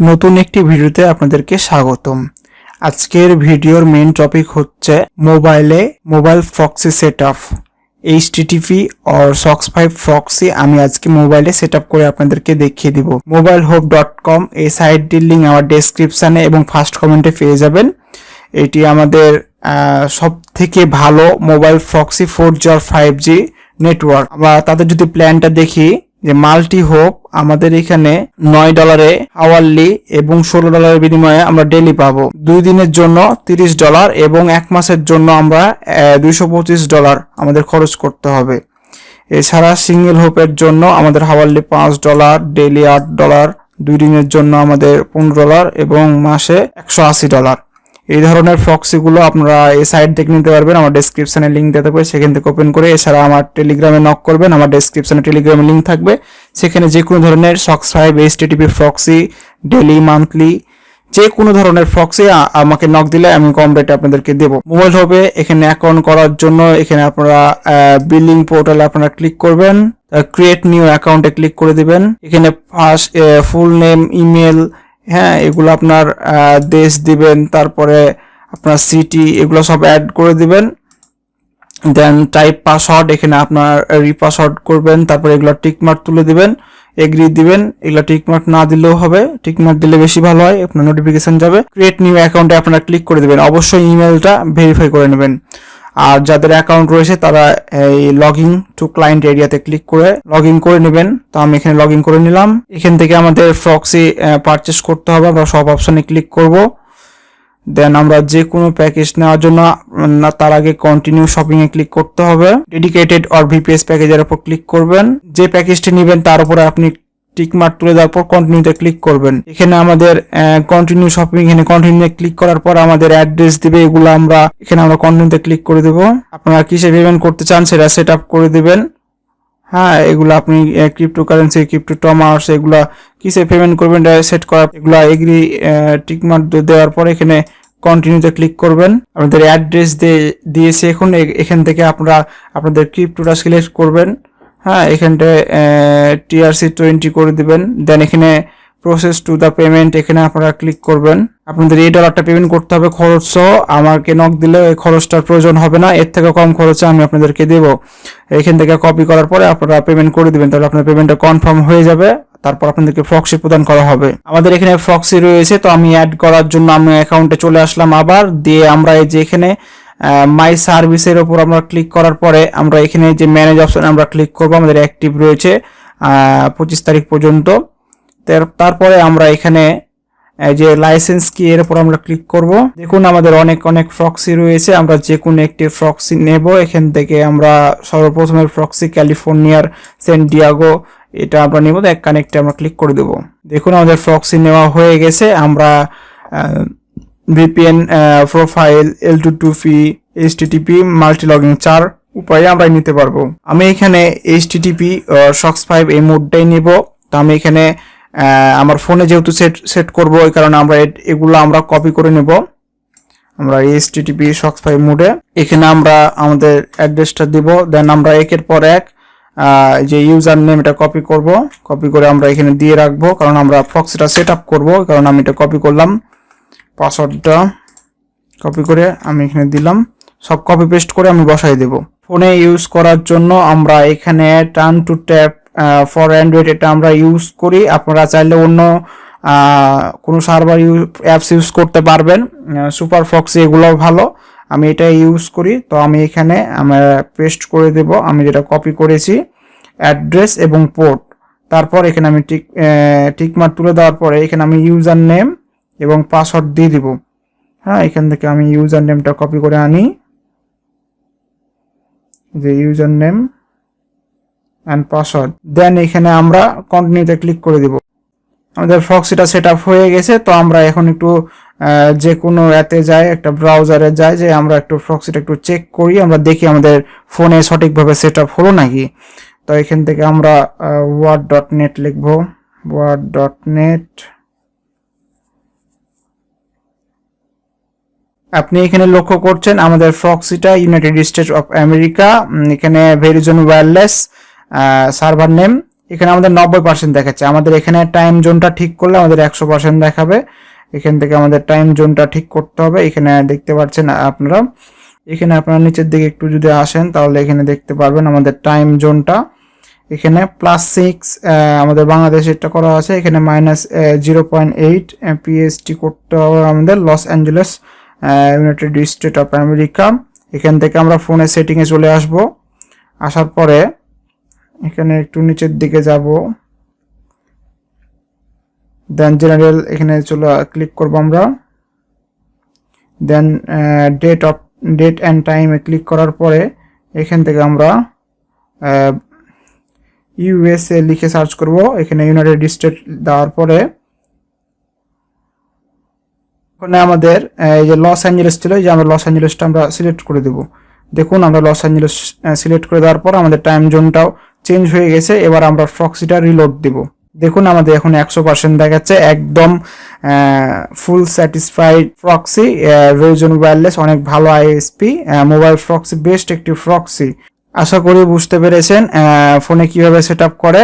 নতুন একটি ভিডিওতে আপনাদেরকে স্বাগতম। আজকের ভিডিওর মেন টপিক হচ্ছে মোবাইলে mobile proxy set up HTTP or socks five proxy আমি আজকে মোবাইলে সেট আপ করে আপনাদেরকে দেখিয়ে দিব। মোবাইল হোপ ডট কম এই সাইটটির লিঙ্ক আমার ডেসক্রিপশানে এবং ফার্স্ট কমেন্টে পেয়ে যাবেন। এটি আমাদের সব থেকে ভালো মোবাইল ফ্রক্সি ফোর জি আর ফাইভ জি নেটওয়ার্ক আমরা তাদের যদি প্ল্যানটা দেখি যে মাল্টি হোপ আমাদের এখানে নয় ডলারে আওয়ারলি এবং ষোলো ডলারের বিনিময়ে আমরা ডেলি পাবো। দুই দিনের জন্য তিরিশ ডলার এবং এক মাসের জন্য আমরা দুইশো পঁচিশ ডলার আমাদের খরচ করতে হবে। এছাড়া সিঙ্গেল হোপের জন্য আমাদের হাওয়ারলি পাঁচ ডলার ডেলি আট ডলার, দুই দিনের জন্য আমাদের পনেরো ডলার এবং মাসে একশো আশি ডলার। এই ধরনের ফক্সিগুলো আপনারা এই সাইট থেকে নিতে পারবেন। আমার ডেসক্রিপশনে লিঙ্ক দিতে পারে সেখান থেকে ওপেন করে এছাড়া আমার টেলিগ্রামে নক করবেন। আমার ডেসক্রিপশনে টেলিগ্রামে লিঙ্ক থাকবে। সেখানে যে কোনো ধরনের socks five HTTP proxy daily monthly যে কোনো ধরনের ফক্সি আমাকে নক দিলে আমি কম রেটে আপনাদেরকে দেবো। মোবাইল হবে, এখানে অ্যাকাউন্ট করার জন্য এখানে আপনারা বিলিং পোর্টালে আপনারা ক্লিক করবেন। ক্রিয়েট নিউ অ্যাকাউন্টে ক্লিক করে দিবেন। এখানে ফার্স্ট ফুল নেম ইমেল হ্যাঁ এগুলো আপনার দেশ দিবেন, তারপরে আপনার সিটি এগুলো সব অ্যাড করে দিবেন। দেন টাইপ পাসওয়ার্ড এখানে আপনার রিপাসওয়ার্ড করবেন, তারপরে এগুলো টিকমার্ক তুলে দিবেন এগ্রি দিবেন, এগুলো টিকমার্ক না দিলেও হবে। টিকমার্ক দিলে বেশি ভালো হয়, আপনার নোটিফিকেশন যাবে। ক্রিয়েট নিউ অ্যাকাউন্টে আপনারা ক্লিক করে দিবেন, অবশ্যই ইমেলটা ভেরিফাই করে নেবেন। আর যাদের অ্যাকাউন্ট রয়েছে, তারা এই লগ ইন টু ক্লায়েন্ট এরিয়াতে ক্লিক করে লগ ইন করে নেবেন। তো আমি এখানে লগ ইন করে নিলাম। এখান থেকে আমাদের ফ্রক্সি পারচেস করতে হবে। আমরা সব অপশনে ক্লিক করব। দেন আমরা যে কোনো প্যাকেজ নেওয়ার জন্য, না, তার আগে কন্টিনিউ শপিং এ ক্লিক করতে হবে। ডেডিকেটেড অর ভিপিএস প্যাকেজের উপর ক্লিক করবেন। যে প্যাকেজটি নেবেন, তার উপরে আপনি টিকমার্ক তুলে দেওয়ার পর কন্টিনিউতে ক্লিক করবেন। এখানে আমাদের কন্টিনিউ শপিং এখানে কন্টিনিউ ক্লিক করার পর আমাদের অ্যাড্রেস দিবে, এগুলো আমরা এখানে আমরা কন্টিনিউতে ক্লিক করে দেব। আপনারা কিসে পেমেন্ট করতে চান সেটা সেট আপ করে দেবেন। হ্যাঁ এগুলো আপনি ক্রিপ্টো কারেন্সি ক্রিপ্টো টমার্স এগুলা কিসে পেমেন্ট করবেন সেট করা এগুলা এগ্রি টিকমার্ক দেওয়ার পর এখানে কন্টিনিউতে ক্লিক করবেন। আপনাদের অ্যাড্রেস দিয়ে দিয়েছে এখন এখান থেকে আপনারা, আপনাদের ক্রিপ্টোটা সিলেক্ট করবেন। হ্যাঁ এখানটায় টিআরসি টোয়েন্টি করে দিবেন। দেন এখানে প্রসেস টু দ্য পেমেন্ট এখানে আপনারা ক্লিক করবেন। আপনাদের এই ডলারটা পেমেন্ট করতে হবে খরচ সহ। আমাকে নক দিলে এই খরচটার প্রয়োজন হবে না। এর থেকে কম খরচে আমি আপনাদেরকে দেব। এখান থেকে কপি করার পরে আপনারা পেমেন্ট করে দিবেন। তাহলে আপনার পেমেন্টটা কনফার্ম হয়ে যাবে। তারপর আপনাদেরকে ফ্রক্সি প্রদান করা হবে। আমাদের এখানে ফ্রক্সি রয়েছে। তো আমি অ্যাড করার জন্য আমি অ্যাকাউন্টে চলে আসলাম আবার। দিয়ে আমরা এই যে এখানে মাই সার্ভিসের উপর আমরা ক্লিক করার পরে আমরা এখানে যে ম্যানেজ অপশন আমরা ক্লিক করব, আমাদের অ্যাক্টিভ রয়েছে পঁচিশ তারিখ পর্যন্ত। তার- তারপরে আমরা এখানে যে লাইসেন্স কি এর উপর আমরা ক্লিক করব। দেখুন আমাদের অনেক অনেক ফ্রক্সি রয়েছে, আমরা যে কোনো একটি ফ্রক্সি নেব। এখান থেকে আমরা সর্বপ্রথমের ফ্রক্সি ক্যালিফোর্নিয়ার সেন্ট ডিয়াগো এটা আমরা নেব, এক কানেক্টে আমরা ক্লিক করে দেব। দেখুন আমাদের ফ্রক্সি নেওয়া হয়ে গেছে, আমরা VPN profile L two two P HTTP multi logging চার উপায়ে আমরা নিতে পারব। আমি এখানে এইচটিটিপি শক্স ফাইভ এই মোডটাই নিব। তো আমি এখানে আহ, আমার ফোনে যেহেতু সেট সেট করব ওই কারণে আমরা এগুলো আমরা কপি করে নেব। আমরা এইচটিটিপি শক্স ফাইভ মোডে এখানে আমরা আমাদের অ্যাড্রেসটা দিব। দেন আমরা একের পর এক আহ, যে ইউজার নেম এটা কপি করব কপি করে আমরা এখানে দিয়ে রাখব। কারণ আমরা ফক্সটা সেট আপ করব কারণ আমি এটা কপি করলাম। পাসওয়ার্ডটা কপি করে আমি এখানে দিলাম। সব কপি পেস্ট করে আমি বসাই দেব। ফোনে ইউজ করার জন্য আমরা এখানে turn to tap for android এটা আমরা ইউজ করি। আপনারা চাইলে অন্য কোনো সার্ভার অ্যাপস ইউজ করতে পারবেন। সুপার ফক্সি এগুলো ভালো। আমি এটা ইউজ করি। তো আমি এখানে আমরা পেস্ট করে দেব। আমি যেটা কপি করেছি অ্যাড্রেস এবং পোর্ট তারপর এখানে আমি টিক টিকমার্ক তুলে দেওয়ার পরে এখানে আমি ইউজার নেম এবং পাসওয়ার্ড দিয়ে দিব। হ্যাঁ এখান থেকে আমি ইউজার নেমটা কপি করে আনি। যে user name and password then এখানে আমরা কন্টিনিউতে ক্লিক করে দিব। আমাদের ফক্সিটা সেট আপ হয়ে গেছে, তো আমরা এখন একটু যে কোনো অ্যাতে যাই, একটা ব্রাউজারে যাই, যে আমরা একটু ফক্সিটা একটু চেক করি, আমরা দেখি আমাদের ফোনে সঠিকভাবে সেট আপ হলো নাকি। তো এখান থেকে আমরা ওয়ার্ড ডট নেট লিখব। ওয়ার্ড ডট নেট আপনি এখানে লক্ষ্য করছেন আমাদের ফ্রক্সিটা ইউনাইটেড স্টেটস অফ আমেরিকা এখানে ভেরিজন ওয়্যারলেস সার্ভার নেম এখানে আমাদের নব্বই পার্সেন্ট দেখাচ্ছে। আমাদের এখানে টাইম জোনটা ঠিক করলে আমাদের একশো পার্সেন্ট দেখাবে। এখান থেকে আমাদের টাইম জোনটা ঠিক করতে হবে। এখানে দেখতে পাচ্ছেন আপনারা। এখানে আপনারা নিচের দিকে একটু যদি আসেন, তাহলে এখানে দেখতে পারবেন আমাদের টাইম জোনটা এখানে প্লাস সিক্স আমাদের বাংলাদেশেরটা করা আছে। এখানে minus zero point eight PST করতে হবে আমাদের Los Angeles United State of America এখান থেকে আমরা ফোনের সেটিংয়ে চলে আসব। আসার পরে এখানে একটু নিচের দিকে যাব। দেন জেনারেল এখানে চলে ক্লিক করব আমরা। Then date of date and টাইমে ক্লিক করার পরে এখান থেকে আমরা ইউএসএ লিখে সার্চ করব। এখানে ইউনাইটেড স্টেট দেওয়ার পরে ওখানে আমাদের এই যে লস অ্যাঞ্জেলেস ছিল যে আমরা লস অ্যাঞ্জেলেসটা আমরা সিলেক্ট করে দেব। দেখুন, আমরা লস অ্যাঞ্জেলেস সিলেক্ট করে দেওয়ার পর আমাদের টাইম জোনটাও চেঞ্জ হয়ে গেছে, এবার আমরা ফক্সিটা রিলোড দেব। দেখুন, আমাদের এখন একশো পার্সেন্ট দেখাচ্ছে, একদম full satisfied proxy Verizon wireless অনেক ভালো আইএসপি মোবাইল ফ্রক্সি বেস্ট একটি ফ্রক্সি আশা করি বুঝতে পেরেছেন ফোনে কীভাবে সেট করে,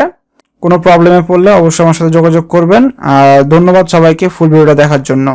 কোনো প্রবলেমে পড়লে অবশ্যই আমার সাথে যোগাযোগ করবেন, আর ধন্যবাদ সবাইকে ফুল ভিডিওটা দেখার জন্য।